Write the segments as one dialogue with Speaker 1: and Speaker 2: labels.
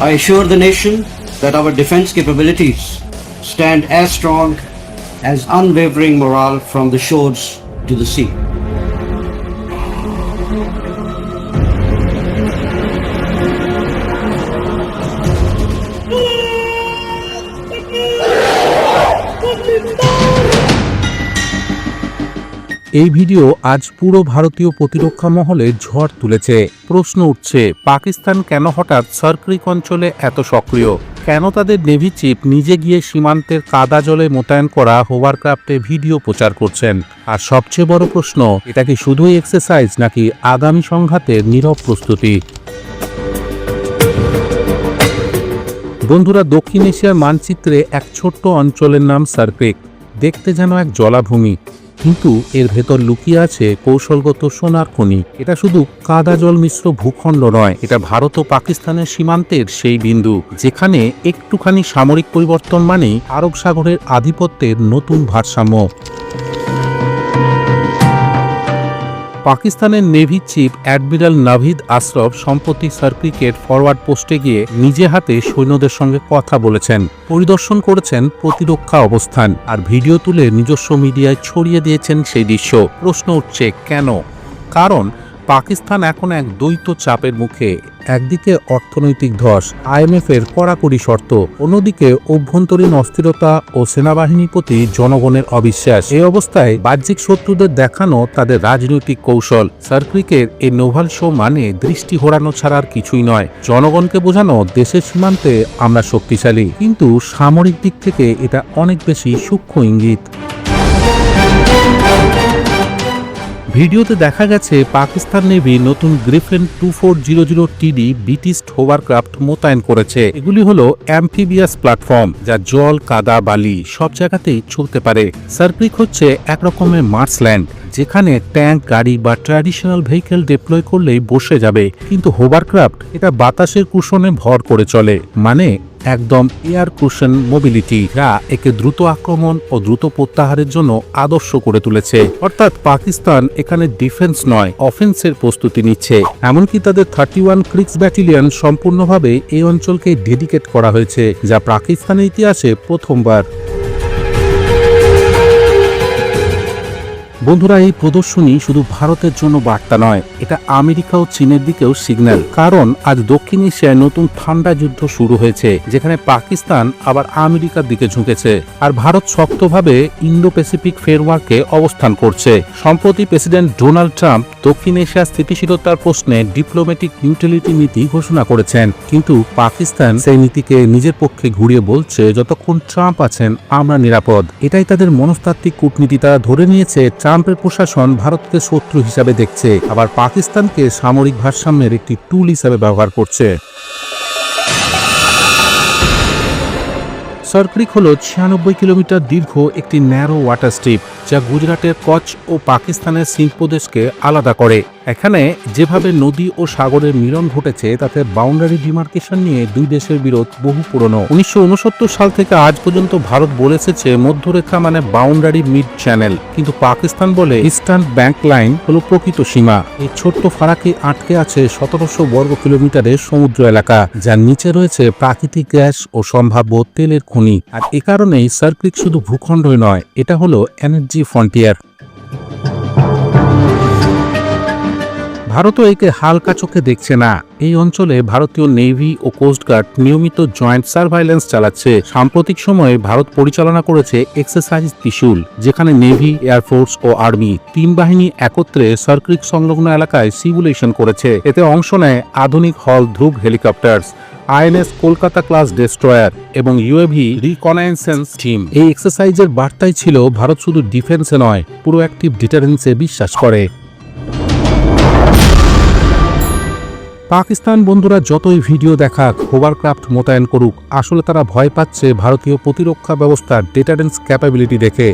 Speaker 1: I assure the nation that our defense capabilities stand as strong as unwavering morale from the shores to the sea.
Speaker 2: এই video আজ পুরো ভারতীয় প্রতিরক্ষা মহলে ঝড় তুলেছে। প্রশ্ন উঠছে, পাকিস্তান কেন হঠাৎ সার্ক্রিক অঞ্চলে এত সক্রিয়? কেন তাদের নেভি চিফ নিজে গিয়ে সীমান্তের কাদা জলে মোতায়েন করা হোভারক্রাফটে ভিডিও প্রচার করছেন? আর সবচেয়ে বড় প্রশ্ন, এটা কি শুধুই এক্সারসাইজ নাকি আগামী সংঘাতের নীরব প্রস্তুতি? বন্ধুরা, দক্ষিণ এশিয়ার মানচিত্রে এক ছোট্ট অঞ্চলের নাম সার্ক্রিক। দেখতে যেন এক জলাভূমি। কিন্তু এর ভেতর লুকিয়ে আছে কৌশলগত সোনার খনি। এটা শুধু কাদা জল মিশ্র ভূখণ্ড নয়, এটা ভারত ও পাকিস্তানের সীমান্তের সেই বিন্দু, যেখানে একটুখানি সামরিক পরিবর্তন মানেই আরব সাগরের আধিপত্যের নতুন ভারসাম্য। পাকিস্তানের navy chief admiral Navid Ashraf সম্প্রতি সার্কিকের ফরওয়ার্ড পোস্টে গিয়ে নিজে হাতে সৈন্যদের সঙ্গে কথা বলেছেন। পরিদর্শন করেছেন প্রতিরক্ষা অবস্থান, আর ভিডিও তুলে নিজস্ব মিডিয়ায় ছড়িয়ে দিয়েছেন সেই দৃশ্য। প্রশ্ন উঠছে, কেন? কারণ পাকিস্তান এখন এক দ্বৈত চাপের মুখে। একদিকে অর্থনৈতিক ধস আইএমএফ এর কড়াকড়ি শর্ত, অন্যদিকে অভ্যন্তরীণ অস্থিরতা ও সেনাবাহিনীর প্রতি জনগণের অবিশ্বাস। এই অবস্থায় বাহ্যিক শত্রুদের দেখানো তাদের রাজনৈতিক কৌশল। সার্ক্রিকের এই নোভাল শো মানে দৃষ্টি ঘোরানো ছাড়া আর কিছুই নয়। জনগণকে বোঝানো দেশের সীমান্তে আমরা শক্তিশালী। কিন্তু সামরিক দিক থেকে এটা অনেক বেশি সূক্ষ্ম ইঙ্গিত। ভিডিওতে দেখা গেছে পাকিস্তান নেভি নতুন Griffon two four zero zero TD British hovercraft মোতায়েন করেছে। এগুলি হলো অ্যাম্ফিবিয়াস প্ল্যাটফর্ম, যা জল, কাদা, বালি সব জায়গাতেই চলতে পারে। সার্ক্রিক হচ্ছে এক রকমের মার্সল্যান্ড, যেখানে ট্যাঙ্ক, গাড়ি বা ট্র্যাডিশনাল ভেহিকেল ডিপ্লয় করলেই বসে যাবে। কিন্তু হোভারক্রাফট এটা বাতাসের কুশনে ভর করে চলে। মানে একদম এয়ার কুশন মোবিলিটিরা একে দ্রুত আক্রমণ ও দ্রুত প্রত্যাহারের জন্য আদর্শ করে তুলেছে। অর্থাৎ পাকিস্তান এখানে ডিফেন্স নয় অফেন্সের প্রস্তুতি নিচ্ছে। এমনকি তাদের থার্টি ওয়ান ক্রিক্স ব্যাটালিয়ন সম্পূর্ণভাবে এই অঞ্চলকে ডেডিকেট করা হয়েছে, যা পাকিস্তানের ইতিহাসে প্রথমবার। বন্ধুরা, এই প্রদর্শনী শুধু ভারতের জন্য বার্তা নয়, এটা আমেরিকা ও চীনের দিকেও সিগন্যাল। কারণ আজ দক্ষিণ এশিয়ায় নতুন ঠান্ডা যুদ্ধ শুরু হয়েছে, যেখানে পাকিস্তান আবার আমেরিকার দিকে ঝুঁকেছে। আর ভারত শক্তভাবে ইন্দো প্যাসিফিক ফ্রেমওয়ার্কে অবস্থান করছে। সম্প্রতি প্রেসিডেন্ট ডোনাল্ড ট্রাম্প দক্ষিণ এশিয়ার স্থিতিশীলতার প্রশ্নে ডিপ্লোম্যাটিক নিউট্রালিটি নীতি ঘোষণা করেছেন। কিন্তু পাকিস্তান সেই নীতিকে নিজের পক্ষে ঘুরিয়ে বলছে, যতক্ষণ ট্রাম্প আছেন, আমরা নিরাপদ। এটাই তাদের মনস্তাত্ত্বিক কূটনীতি। তারা ধরে নিয়েছে ট্রাম্পের প্রশাসন ভারতকে শত্রু হিসাবে দেখছে। আবার পাকিস্তানকে সামরিক ভারসাম্যের একটি টুল হিসাবে ব্যবহার করছে। সরক্রিক হল ছিয়ানব্বই কিলোমিটার দীর্ঘ একটি ন্যারো ওয়াটার স্ট্রিপ যা গুজরাটের কচ্ছ ও পাকিস্তানের সিন্ধ প্রদেশকে আলাদা করে। এখানে যেভাবে নদী ও সাগরের মিলন ঘটেছে, তাতে বাউন্ডারি ডিমার্কেশন নিয়ে দুই দেশের বিরোধ বহু পুরনো। উনিশশো উনসত্তর সাল থেকে আজ পর্যন্ত ভারত বলে এসেছে মধ্যরেখা মানে বাউন্ডারি মিড চ্যানেল কিন্তু পাকিস্তান বলে ইস্টার্ন ব্যাংক লাইন হলো প্রকৃত সীমা। এই ছোট্ট ফারাকে আটকে আছে সতেরোশো বর্গ কিলোমিটারের সমুদ্র এলাকা, যার নিচে রয়েছে প্রাকৃতিক গ্যাস ও সম্ভাব্য তেলের খনি। আর এ কারণেই সার্ক্রিক শুধু ভূখণ্ডই নয়, এটা হলো এনার্জি ফ্রন্টিয়ার ভারতও একে হালকা চোখে দেখছে না। এই অঞ্চলে ভারতীয় নেভি ও কোস্টগার্ড নিয়মিত জয়েন্ট সার্ভাইলেন্স চালাচ্ছে। সাম্প্রতিক সময়ে ভারত পরিচালনা করেছে এক্সারসাইজ ত্রিশুল, যেখানে নেভি এয়ারফোর্স ও আর্মি তিন বাহিনী একত্রে সার্ক্রিক সংলগ্ন এলাকায় সিমুলেশন করেছে। এতে অংশ নেয় আধুনিক হল Dhruv helicopters, INS Kolkata class destroyer এবং ইউএভি রিকনাইসেন্স টিম। এই এক্সারসাইজের বার্তাই ছিল, ভারত শুধু ডিফেন্সে নয়, পুরো অ্যাক্টিভ ডিটারেন্সে বিশ্বাস করে। পাকিস্তান বন্ধুরা যতই ভিডিও দেখাক হোভারক্রাফট মোতায়েন করুক, আসলে তারা ভয় পাচ্ছে ভারতীয় প্রতিরক্ষা ব্যবস্থার ডেটারেন্স ক্যাপাবিলিটি দেখে।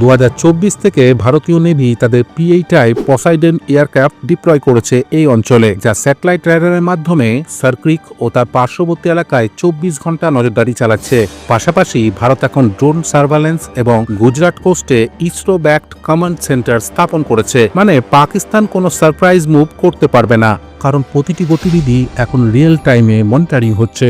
Speaker 2: দু হাজার চব্বিশ থেকে ভারতীয় নেভি তাদের পিএইটাই পসাইডেন এয়ারক্রাফট ডিপ্লয় করেছে এই অঞ্চলে, যা স্যাটেলাইট রাডারের মাধ্যমে সার্ক্রিক ও তার পার্শ্ববর্তী এলাকায় চব্বিশ ঘণ্টা নজরদারি চালাচ্ছে। পাশাপাশি ভারত এখন ড্রোন সার্ভালেন্স এবং গুজরাট কোস্টে ইসরো ব্যাকড কমান্ড সেন্টার স্থাপন করেছে। মানে পাকিস্তান কোনো সারপ্রাইজ মুভ করতে পারবে না, কারণ প্রতিটি গতিবিধি এখন রিয়েল টাইমে মনিটরিং হচ্ছে।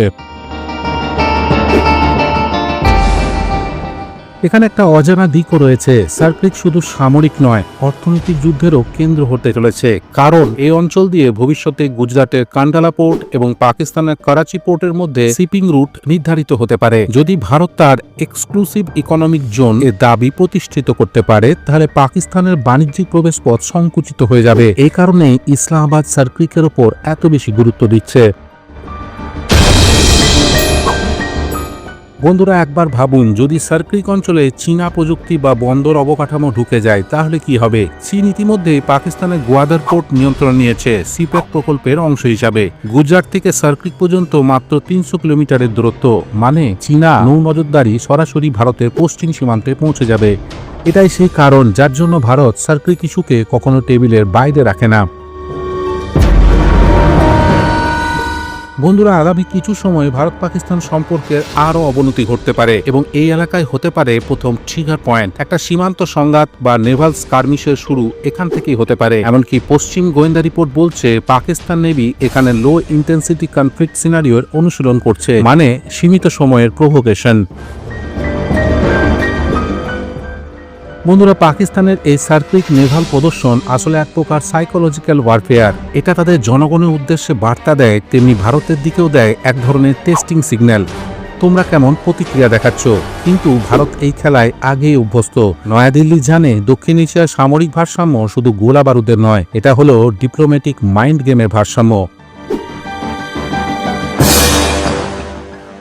Speaker 2: এখানে একটা অজানা দিকও রয়েছে। সার্ক্রিক শুধু সামরিক নয়, অর্থনৈতিক যুদ্ধেরও কেন্দ্র হতে চলেছে। কারণ এই অঞ্চল দিয়ে ভবিষ্যতে গুজরাটের কান্ডালা পোর্ট এবং পাকিস্তানের করাচি পোর্টের মধ্যে শিপিং রুট নির্ধারিত হতে পারে। যদি ভারত তার এক্সক্লুসিভ ইকোনমিক জোন এর দাবি প্রতিষ্ঠিত করতে পারে, তাহলে পাকিস্তানের বাণিজ্যিক প্রবেশপথ সংকুচিত হয়ে যাবে। এই কারণে ইসলামাবাদ সার্ক্রিকের ওপর এত বেশি গুরুত্ব দিচ্ছে। বন্ধুরা একবার ভাবুন, যদি সার্ক্রিক অঞ্চলে চীনা প্রযুক্তি বা বন্দর অবকাঠামো ঢুকে যায়, তাহলে কি হবে? চীন ইতিমধ্যে পাকিস্তানের গোয়াদার পোর্ট নিয়ন্ত্রণ নিয়েছে সিপ্যাক প্রকল্পের অংশ হিসাবে। গুজরাট থেকে সার্ক্রিক পর্যন্ত মাত্র তিনশো কিলোমিটারের দূরত্ব মানে চীনা নৌ নজরদারি সরাসরি ভারতের পশ্চিম সীমান্তে পৌঁছে যাবে। এটাই সেই কারণ, যার জন্য ভারত সার্ক্রিক ইস্যুকে কখনো টেবিলের বাইরে রাখে না। বন্ধুরা, আগামী কিছু সময় ভারত পাকিস্তান সম্পর্কের আরও অবনতি ঘটতে পারে এবং এই এলাকায় হতে পারে প্রথম ট্রিগার পয়েন্ট একটা সীমান্ত সংঘাত বা নেভাল স্কার্মিশের শুরু এখান থেকেই হতে পারে। এমনকি পশ্চিম গোয়েন্দা রিপোর্ট বলছে, পাকিস্তান নেভি এখানে লো ইন্টেন্সিটি কনফ্লিক্ট সিনারিওর অনুশীলন করছে মানে সীমিত সময়ের প্রভোকেশন বন্ধুরা, পাকিস্তানের এই সার্কিক নেভাল প্রদর্শন আসলে এক প্রকার সাইকোলজিক্যাল ওয়ারফেয়ার এটা তাদের জনগণের উদ্দেশ্যে বার্তা দেয়, তেমনি ভারতের দিকেও দেয় এক ধরনের টেস্টিং সিগন্যাল তোমরা কেমন প্রতিক্রিয়া দেখাচ্ছ? কিন্তু ভারত এই খেলায় আগেই অভ্যস্ত। নয়াদিল্লি জানে দক্ষিণ এশিয়ার সামরিক ভারসাম্য শুধু গোলা বারুদের নয়, এটা হলো ডিপ্লোম্যাটিক মাইন্ড গেমের ভারসাম্য।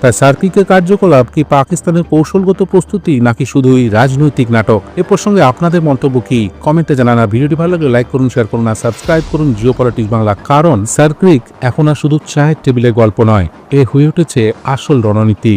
Speaker 2: তাই সার্কিকের কার্যকলাপ কি পাকিস্তানের কৌশলগত প্রস্তুতি নাকি শুধুই রাজনৈতিক নাটক? এ প্রসঙ্গে আপনাদের মন্তব্য কি? কমেন্টে জানান আর ভিডিওটি ভালো লাগলে লাইক করুন, শেয়ার করুন আর সাবস্ক্রাইব করুন জিও পলিটিক্স বাংলা। কারণ সার্কিক এখন আর শুধু চায়ের টেবিলের গল্প নয়, এ হয়ে উঠেছে আসল রণনীতি।